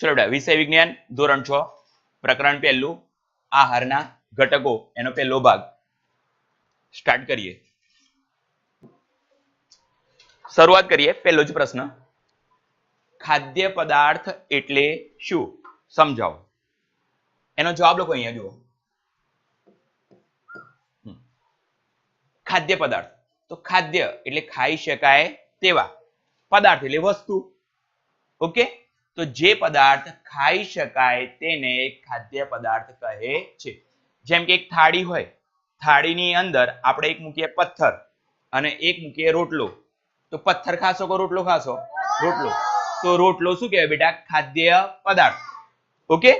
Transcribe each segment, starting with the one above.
ચલો વિષય વિજ્ઞાન ધોરણ છ, પ્રકરણ પહેલું, આહારના ઘટકો, એનો પહેલો ભાગ. સ્ટાર્ટ કરીએ. શરૂઆત કરીએ, પહેલો જ પ્રશ્ન. ખાદ્ય પદાર્થ એટલે શું? સમજાવો. એનો જવાબ લખો અહીંયા, જુઓ. ખાદ્ય પદાર્થ. તો ખાદ્ય એટલે ખાઈ શકાય તેવા. પદાર્થ એટલે વસ્તુ. ઓકે? તો જે પદાર્થ ખાઈ શકાય તેને ખાદ્ય પદાર્થ કહે છે. જેમ કે એક થાળી હોય, થાળીની અંદર આપણે એક મૂકીએ પથ્થર અને એક મૂકીએ રોટલો. તો પથ્થર ખાશો કે રોટલો ખાશો? રોટલો. તો રોટલો શું કહેવાય બેટા? ખાદ્ય પદાર્થ. ઓકે?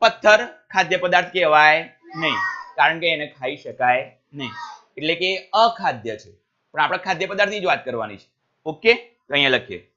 પથ્થર ખાદ્ય પદાર્થ કહેવાય નહીં. કારણ કે એને ખાઈ શકાય નહીં. એટલે કે અખાદ્ય છે. પણ આપણે ખાદ્ય પદાર્થની જ વાત કરવાની છે. ઓકે? તો અહીંયા લખીએ.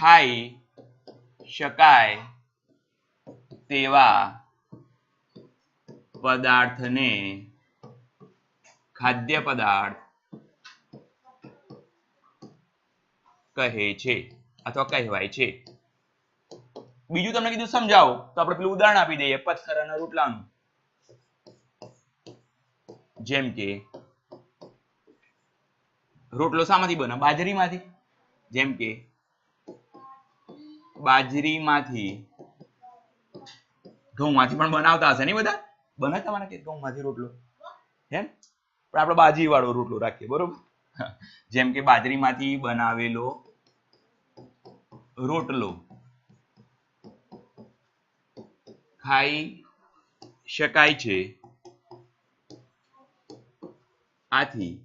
ખાઈ શકાય તેવા પદાર્થને ખાદ્ય પદાર્થ કહે છે અથવા કહેવાય છે. બીજું તમને કીધું સમજાવો, તો આપણે પેલું ઉદાહરણ આપી દઈએ, પથ્થર અને રોટલાનું. જેમ કે, રોટલો શામાંથી બને, બાજરીમાંથી. જેમ કે બાજરીમાંથી. ઘઉંમાંથી પણ બનાવતા હશે નહીં બધા? બને તમારે કે ઘઉંમાંથી રોટલો? એમ? પણ આપણે બાજરી વાળો રોટલો રાખીએ, બરોબર? જેમ કે બાજરીમાંથી બનાવેલો રોટલો. ખાઈ શકાય છે. આથી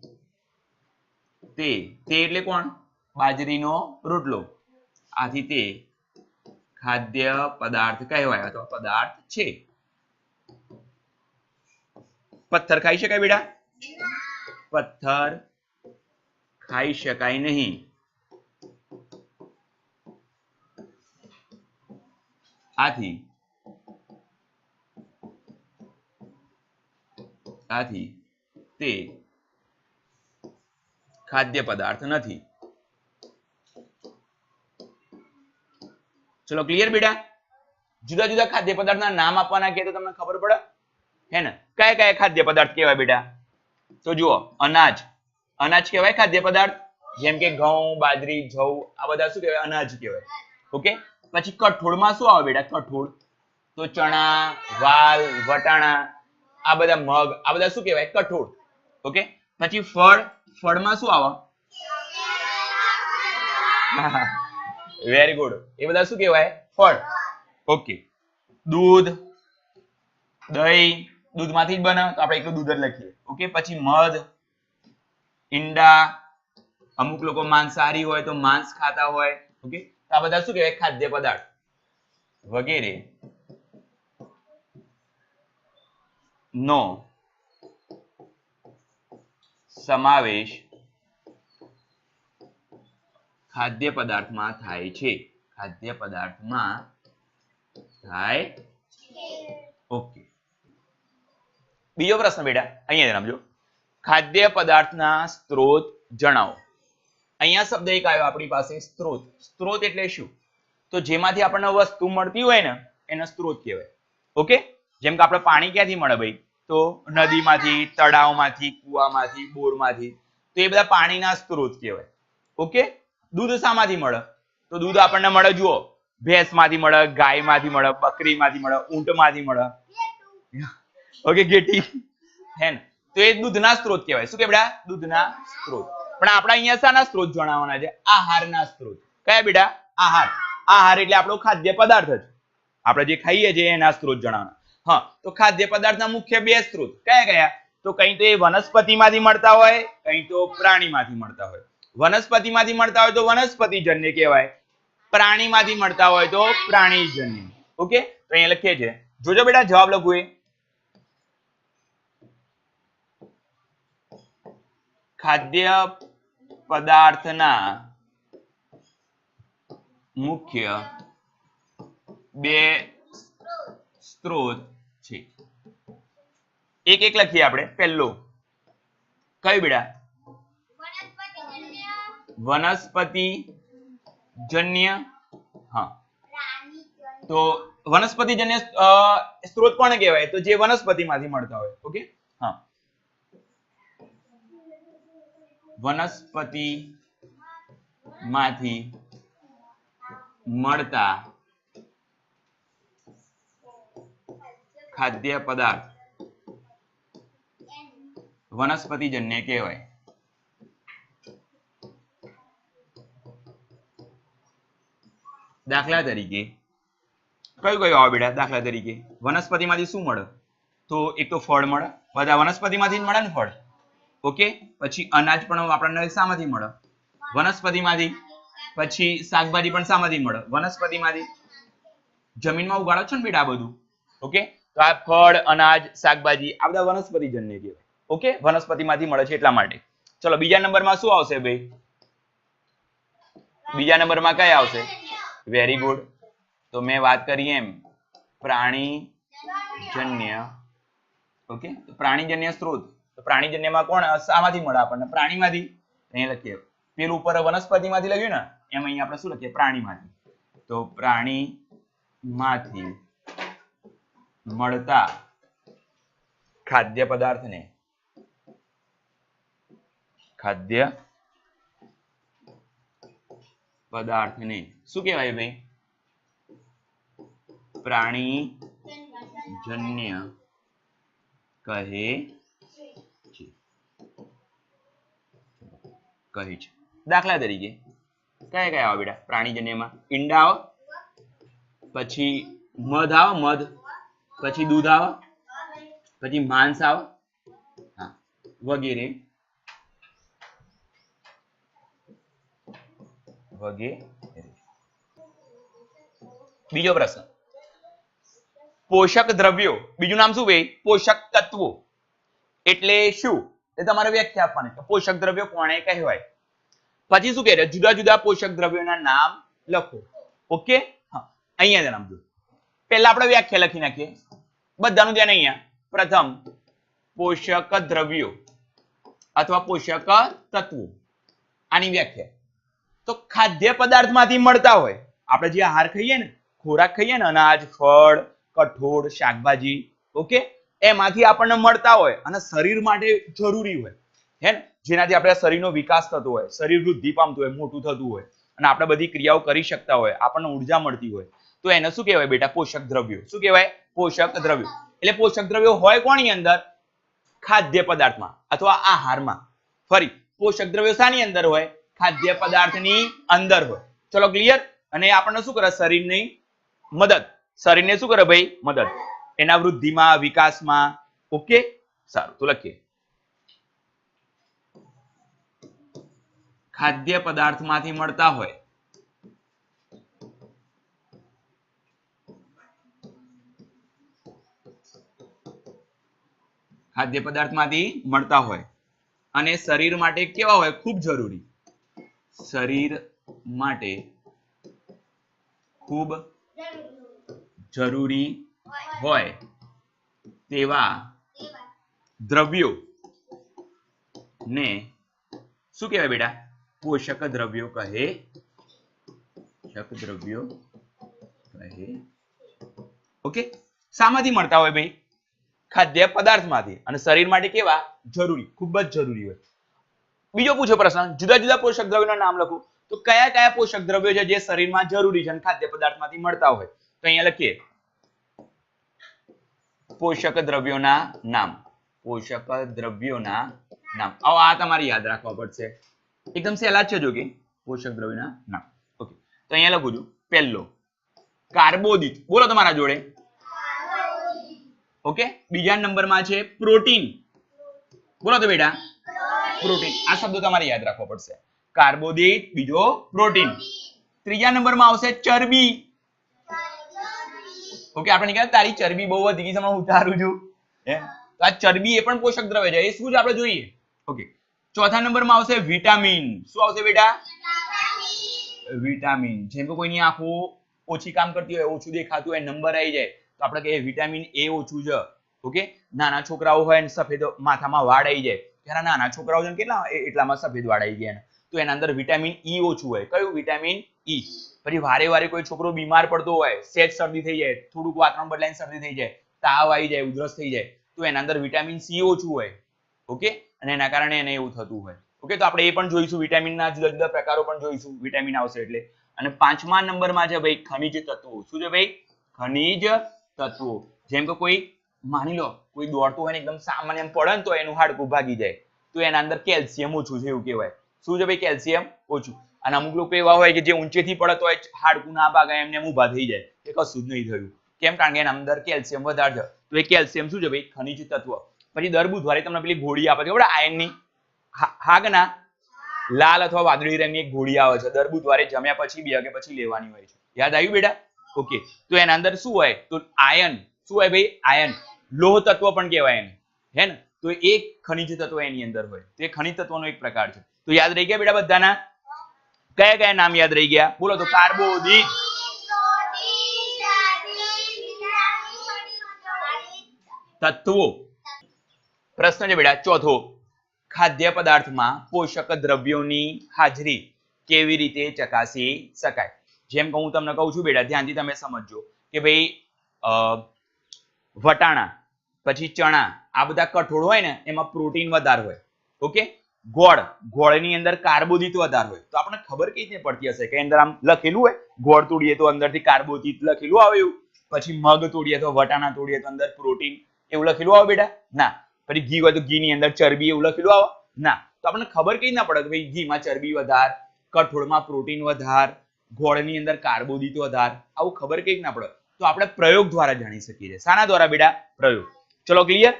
તે તે એટલે કોણ? બાજરીનો રોટલો. આથી તે ખાદ્ય પદાર્થ કહેવાય અથવા પદાર્થ છે. પથ્થર ખાઈ શકાય બેટા? પથ્થર ખાઈ શકાય નહીં. આથી આથી તે ખાદ્ય પદાર્થ નથી. ચલો ક્લિયર બેટા? જુદા જુદા ખાદ્ય પદાર્થના નામ આપવાના કે તો તમને ખબર પડે? હે ને? કયા કયા ખાદ્ય પદાર્થ કહેવાય બેટા. તો જુઓ, અનાજ. અનાજ કહેવાય ખાદ્ય પદાર્થ? જેમ કે ઘઉં, બાજરી, જવ, આ બધા શું કહેવાય? અનાજ કહેવાય. ઓકે? પછી કઠોળમાં શું આવે બેટા? કઠોળ. તો ચણા, વાલ, વટાણા, આ બધા મગ, આ બધા શું કહેવાય? કઠોળ. ઓકે? પછી ફળ. ફળમાં શું આવે? વેરી ગુડ એ બધા શું કહેવાય? ફળ. ઓકે દૂધ. દહીં. દૂધમાંથી જ બને. તો આપણે એકલું દૂધ જ લખીએ. ઓકે પછી મધ. ઈંડા. અમુક લોકો માંસાહારી હોય તો માંસ ખાતા હોય. ઓકે તો આ બધા શું કહેવાય? ખાદ્ય પદાર્થ. વગેરે. નો. સમાવેશ ખાદ્ય પદાર્થમાં થાય છે. ખાદ્ય પદાર્થમાં થાય ઓકે. બીજો પ્રશ્ન બેટા, અહીંયા જણાવજો ખાદ્ય પદાર્થના સ્ત્રોત જણાવો. અહીંયા શબ્દ એક આવ્યો આપણી પાસે, સ્ત્રોત. સ્ત્રોત એટલે શું? તો જેમાંથી આપણને વસ્તુ મળતી હોય ને, એને સ્ત્રોત કહેવાય. ઓકે? જેમ કે આપણે પાણી ક્યાંથી મળે ભાઈ? તો નદીમાંથી, તળાવમાંથી, કૂવામાંથી, બોરમાંથી. તો એ બધા પાણીના સ્ત્રોત કહેવાય. ઓકે? દૂધ શામાંથી મળે? તો દૂધ આપણને મળે, જુઓ, ભેંસમાંથી મળે, ગાયમાંથી મળે, બકરીમાંથી મળે, ઊંટમાંથી મળે. ઓકે ગેટી. હે ને? તો એ દૂધના સ્ત્રોત કહેવાય. શું કે દૂધના સ્ત્રોત. પણ આપણે અહીંયા શાના સ્ત્રોત જણાવવાના છે? આહારના સ્ત્રોત. કયા બેટા? આહાર. આહાર એટલે આપણો ખાદ્ય પદાર્થ જ. આપણે જે ખાઈએ છીએ એના સ્ત્રોત જણાવવાના. હા, તો ખાદ્ય પદાર્થના મુખ્ય બે સ્ત્રોત. કયા કયા? તો કઈ તો એ વનસ્પતિમાંથી મળતા હોય, કઈ તો પ્રાણીમાંથી મળતા હોય. વનસ્પતિમાંથી મળતા હોય તો વનસ્પતિજન્ય કહેવાય. પ્રાણીમાંથી મળતા હોય તો પ્રાણીજન્ય. ઓકે? તો અહીંયા લખીએ છે. જોજો બેટા, જવાબ લખું એ. ખાદ્ય પદાર્થના મુખ્ય બે સ્ત્રોત છે. એક એક લખીએ આપણે. પહેલો. કયું બેટા? વનસ્પતિ જન્ય હા. તો વનસ્પતિજન્ય જન્ય સ્ત્રોત કોને કહેવાય? તો જે વનસ્પતિમાંથી મળતા હોય. ઓકે? હા. વનસ્પતિ માંથી મળતા ખાદ્ય પદાર્થ વનસ્પતિજન્ય કહેવાય. દાખલા તરીકે. કયું કયું આવે બેટા દાખલા તરીકે? વનસ્પતિમાંથી શું મળે? તો એક તો ફળ મળે બધા વનસ્પતિમાંથી જ મળે ને ફળ? ઓકે? પછી અનાજ પણ આપણને શામાંથી મળે. વનસ્પતિમાંથી પછી શાકભાજી પણ શામાંથી મળે. વનસ્પતિમાંથી જમીનમાં ઉગાડો છો ને બેટા આ બધું? ઓકે? તો આ ફળ અનાજ શાકભાજી આ બધા વનસ્પતિજન્ય કહેવાય. ઓકે? વનસ્પતિમાંથી મળે છે એટલા માટે. ચલો બીજા નંબરમાં શું આવશે ભાઈ? બીજા નંબરમાં કઈ આવશે? વેરી ગુડ તો મેં વાત કરી એમ. પ્રાણીજન્ય. ઓકે પ્રાણીજન્ય સ્ત્રોત. પ્રાણીજન્યમાં કોણ? શામાંથી મળે આપણને. પ્રાણીમાંથી. અહીંયા લખીએ. પેલું ઉપર વનસ્પતિમાંથી લખ્યું ને, એમ અહીંયા આપણે શું લખીએ? પ્રાણીમાંથી. તો પ્રાણીમાંથી મળતા ખાદ્ય પદાર્થને, ખાદ્ય પદાર્થને શું કહેવાય ભાઈ? પ્રાણીજન્ય કહે છે. કહે છે. દાખલા તરીકે. કયા કયા આવે બેટા? પ્રાણીજન્યમાં ઈંડા આવે. પછી મધ આવે, મધ. પછી દૂધ આવે. પછી માંસ આવે. હા. વગેરે. વગેરે બીજો પ્રશ્ન. પોષક દ્રવ્યો, બીજું નામ શું ભાઈ? પોષક તત્વો. એટલે શું? એ તમારે વ્યાખ્યા આપવાની તો પોષક દ્રવ્યો કોને કહેવાય? પછી શું કહે જુદા જુદા પોષક દ્રવ્યોના નામ લખો. ઓકે? હા. અહીંયા નામ જો પહેલા આપણે વ્યાખ્યા લખી નાખીએ. બધાનું ધ્યાન અહીંયા. પ્રથમ, પોષક દ્રવ્યો અથવા પોષક તત્વો. આની વ્યાખ્યા. તો ખાદ્ય પદાર્થમાંથી મળતા હોય. આપણે જે આહાર ખાઈએ ને, ખોરાક ખાઈએ ને, અનાજ, ફળ, કઠોળ, શાકભાજી, ઓકે, એમાંથી આપણને મળતા હોય અને શરીર માટે જરૂરી હોય. હે ને? જેનાથી આપણે શરીરનો વિકાસ થતો હોય, શરીર વૃદ્ધિ પામતું હોય, મોટું થતું હોય, અને આપણે બધી ક્રિયાઓ કરી શકતા હોય, આપણને ઊર્જા મળતી હોય. તો એને શું કહેવાય બેટા? પોષક દ્રવ્યો. શું કહેવાય? પોષક દ્રવ્યો. એટલે પોષક દ્રવ્યો હોય કોની અંદર? ખાદ્ય પદાર્થમાં અથવા આહારમાં. ફરી, પોષક દ્રવ્યો શાની અંદર હોય? ખાદ્ય પદાર્થની અંદર હોય. ચલો ક્લિયર અને આપણને શું કરે? શરીરની મદદ. શરીરને શું કરે ભાઈ? મદદ. એના વૃદ્ધિમાં, વિકાસમાં. ઓકે? સારું, તો લખીએ. ખાદ્ય પદાર્થમાંથી મળતા હોય. ખાદ્ય પદાર્થમાંથી મળતા હોય. અને શરીર માટે કેવા હોય? ખૂબ જરૂરી. શરીર માટે ખૂબ જરૂરી હોય તેવા દ્રવ્યો ને શું કહેવાય બેટા? પોષક દ્રવ્યો કહે. પોષક દ્રવ્યો કહે. ઓકે? શામાંથી મળતા હોય ભાઈ? ખાદ્ય પદાર્થમાંથી. અને શરીર માટે કેવા? જરૂરી. ખૂબ જ જરૂરી હોય. બીજો પૂછો પ્રશ્ન, જુદા જુદા પોષક દ્રવ્યોના નામ લખો. તો કયા કયા પોષક દ્રવ્યો છે જે શરીરમાં જરૂરી છે ખાદ્ય પદાર્થમાંથી મળતા હોય? તો અહીંયા લખીએ. પોષક દ્રવ્યોના નામ. પોષક દ્રવ્યોના નામ. આવો, આ તમારે યાદ રાખવા પડશે. એકદમ સહેલા છે જોકે પોષક દ્રવ્યોના નામ. ઓકે તો અહીંયા લખું છું. પહેલો, કાર્બોદિત. બોલો તમારા જોડે. ઓકે બીજા નંબરમાં છે પ્રોટીન. બોલો તો બેટા. પ્રોટીન આ શબ્દ તમારે યાદ રાખવો પડશે. કાર્બોદિત, બીજો પ્રોટીન ત્રીજા નંબરમાં આવશે ચરબી. ઓકે આપણે કહેવાય તારી ચરબી બહુ વધી ગઈ છે હું ઉતારું છું. હે? તો આ ચરબી એ પણ પોષક દ્રવ્ય છે. એ શું છે? આપણે જોઈએ. ઓકે. ચોથા નંબરમાં આવશે વિટામિન. શું આવશે બેટા? વિટામિન. જેમ કે કોઈની આંખો ઓછી કામ કરતી હોય, ઓછું દેખાતું હોય, નંબર આવી જાય, તો આપણે કહીએ વિટામિન એ ઓછું છે. ઓકે? નાના છોકરાઓ હોય ને સફેદ માથામાં વાળ આવી જાય ત્યારે નાના છોકરાઓ છે કેટલા એટલામાં સફેદ વાળ આવી ગયા. તો એના અંદર વિટામિન ઈ ઓછું હોય. કયું? વિટામિન ઈ પછી વારે વારે કોઈ છોકરો બીમાર પડતો હોય સેજ શરદી થઈ જાય, થોડુંક વાતાવરણ બદલાઈને શરદી થઈ જાય, તાવ આવી જાય, ઉધરસ થઈ જાય, તો એના અંદર વિટામિન સી ઓછું હોય. ઓકે? અને એના કારણે એને એવું થતું હોય. ઓકે? તો આપણે એ પણ જોઈશું, વિટામિનના જુદા જુદા પ્રકારો પણ જોઈશું, વિટામિન આવશે એટલે. અને પાંચમા નંબરમાં છે ભાઈ ખનિજ તત્વો. શું છે ભાઈ? ખનિજ તત્વો. જેમ કે કોઈ, માની લો કોઈ દોડતું હોય ને એકદમ સામાન્ય પડે તો એનું હાડકું ભાગી જાય. તો એના અંદર કેલ્શિયમ ઓછું છે એવું કહેવાય. શું છે ભાઈ કેલ્શિયમ? ઓછું. અને અમુક લોકો એવા હોય કે જે ઊંચેથી પડે હોય, હાડકું ના ભાગે, એમને એમ ઊભા થઈ જાય. એ કશું જ નહીં થયું. કેમ? કારણ કે એના અંદર કેલ્શિયમ વધારે છે. તો એ કેલ્શિયમ શું છે ભાઈ? ખનિજ તત્વ. પછી દર બુધવારે તમને પેલી ગોળી આપે છે બરાબર આયનની. હાગના. લાલ અથવા વાદળી રંગની એક ગોળી આવે છે. દર બુધવારે જમ્યા પછી બે વાગે પછી લેવાની હોય છે. યાદ આવ્યું બેટા? ઓકે. તો એના અંદર શું હોય? તો આયન. શું હોય ભાઈ? આયન. લોહ તત્વ પણ કહેવાય એને. હે ને? તો એક ખનિજ તત્વ એની અંદર હોય. તો એ ખનિજ તત્વનો એક પ્રકાર છે. તો યાદ રહી ગયા બેટા બધાના? કયા કયા નામ યાદ રહી ગયા? બોલો તો, કાર્બોદિત. તત્વો. પ્રશ્ન છે બેટા, ચોથો. ખાદ્ય પદાર્થમાં પોષક દ્રવ્યોની હાજરી કેવી રીતે ચકાસી શકાય? જેમ કે હું તમને કહું છું બેટા, ધ્યાનથી તમે સમજજો કે ભાઈ વટાણા પછી ચણા, આ બધા કઠોળ હોય ને, એમાં પ્રોટીન વધારે હોય. ઓકે ગોળ, ગોળની અંદર કાર્બોદિત વધારે હોય. તો આપણને ખબર કઈ રીતે પડતી હશે? કે અંદર આમ લખેલું હોય, ગોળ તોડીએ તો અંદરથી કાર્બોદિત લખેલું આવે એવું. પછી મગ તોડીએ તો વટાણા તોડીએ તો અંદર પ્રોટીન એવું લખેલું આવે બેટા? ના. પછી ઘી હોય તો ઘીની અંદર ચરબી એવું લખેલું આવે? ના. તો આપણને ખબર કઈ ના પડે કે ભાઈ ઘીમાં ચરબી વધાર, કઠોળમાં પ્રોટીન વધાર, ગોળની અંદર કાર્બોદિત વધાર? આવું ખબર કઈ ના પડે? તો આપણે પ્રયોગ દ્વારા જાણી શકીએ છીએ. શાના દ્વારા બેટા? પ્રયોગ. ચલો ક્લિયર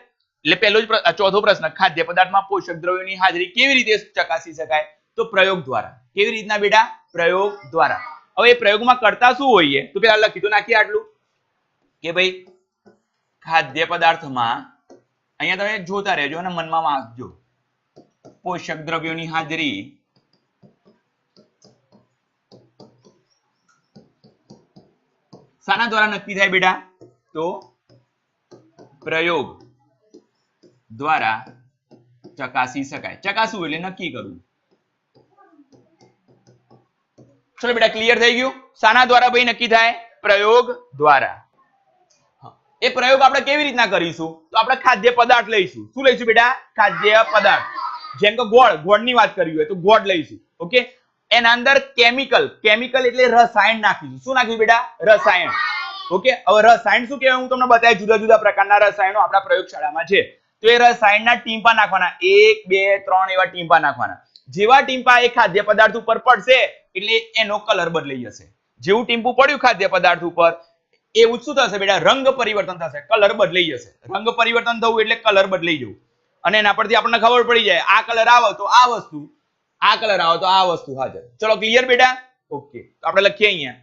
એટલે પહેલો જ ચોથો પ્રશ્ન, ખાદ્ય પદાર્થમાં પોષક દ્રવ્યોની હાજરી કેવી રીતે ચકાસી શકાય? તો પ્રયોગ દ્વારા. કેવી રીતના બેટા? પ્રયોગ દ્વારા. હવે એ પ્રયોગમાં કરતા શું હોઈએ? તો પેલા લખી નાખીએ આટલું. કે ભાઈ, ખાદ્ય પદાર્થમાં અહીંયા તમે જોતા રહેજો અને મનમાં વાંચજો. પોષક દ્રવ્યોની હાજરી શાના દ્વારા નક્કી થાય બેટા? તો પ્રયોગ દ્વારા ચકાસી શકાય. ચકાસવું એટલે નક્કી કરવું. ચલો બેટા ક્લિયર થઈ ગયું? સાના દ્વારા ભાઈ નક્કી થાય? પ્રયોગ દ્વારા. એ પ્રયોગ આપણે કેવી રીતના કરીશું? તો આપણે ખાદ્ય પદાર્થ લઈશું. શું લઈશું બેટા? ખાદ્ય પદાર્થ. જેમ કે ગોળ, ગોળની વાત કરવી હોય તો ગોળ લઈશું. ઓકે? એના અંદર કેમિકલ કેમિકલ એટલે રસાયણ નાખીશું. શું નાખ્યું બેટા? રસાયણ. ઓકે હવે રસાયણ શું કહેવાય? હું તમને બતાવી જુદા જુદા પ્રકારના રસાયણો આપણા પ્રયોગશાળામાં છે. તો એ રસાયણના ટીમ્પા નાખવાના. એક, બે, ત્રણ એવા ટીમ્પા નાખવાના. જેવા ટીમ્પા એ ખાદ્ય પદાર્થ ઉપર પડશે, એટલે એનો કલર બદલાઈ જશે. જેવું ટીમ્પું પડ્યું ખાદ્ય પદાર્થ ઉપર, એવું શું થશે બેટા? રંગ પરિવર્તન થશે. કલર બદલાઈ જશે. રંગ પરિવર્તન થવું એટલે કલર બદલાઈ જવું. અને એના પરથી આપણને ખબર પડી જાય, આ કલર આવે તો આ વસ્તુ, આ કલર આવે તો આ વસ્તુ હાજર. ચલો ક્લિયર બેટા? ઓકે તો આપણે લખીએ અહીંયા.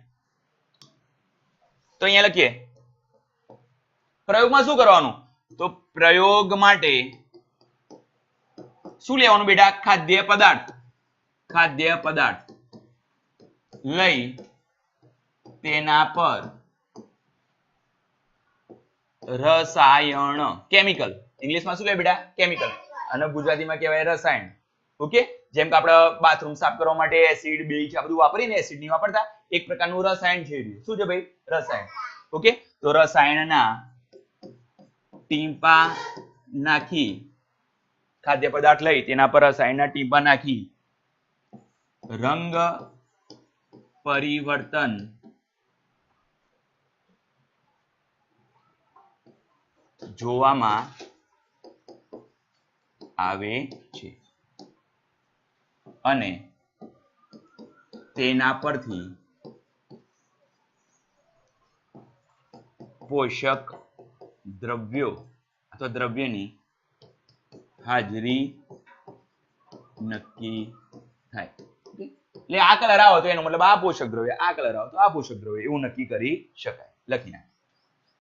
તો અહીંયા લખીએ. પ્રયોગમાં શું કરવાનું? તો પ્રયોગ માટે શું લેવાનું બેટા? ખાદ્ય પદાર્થ. ખાદ્ય પદાર્થ. લઈ તેના પર રસાયણ. કેમિકલ ઇંગ્લિશમાં શું કહેવાય બેટા? કેમિકલ અને ગુજરાતીમાં કહેવાય રસાયણ. ઓકે જેમ કે આપણે બાથરૂમ સાફ કરવા માટે એસિડ બેઝ આ બધું વાપરીને એસિડ નહીં વાપરતા. એક પ્રકારનું રસાયણ છે. શું છે ભાઈ? રસાયણ. ઓકે? તો રસાયણના ટીમ્પા નાખી, ખાદ્ય પદાર્થ લઈ, તેના પર રસાયણના ટીમ્પા નાખી. રંગ પરિવર્તન. જોવામાં આવે છે. અને તેના પરથી પોષક દ્રવ્યો અથવા દ્રવ્યની હાજરી નક્કી થાય. એટલે આ કલર આવો તો એનો મતલબ આ પોષક દ્રવ્ય, આ કલર આવો તો આ પોષક દ્રવ્ય, એવું નક્કી કરી શકાય. લખી નાખ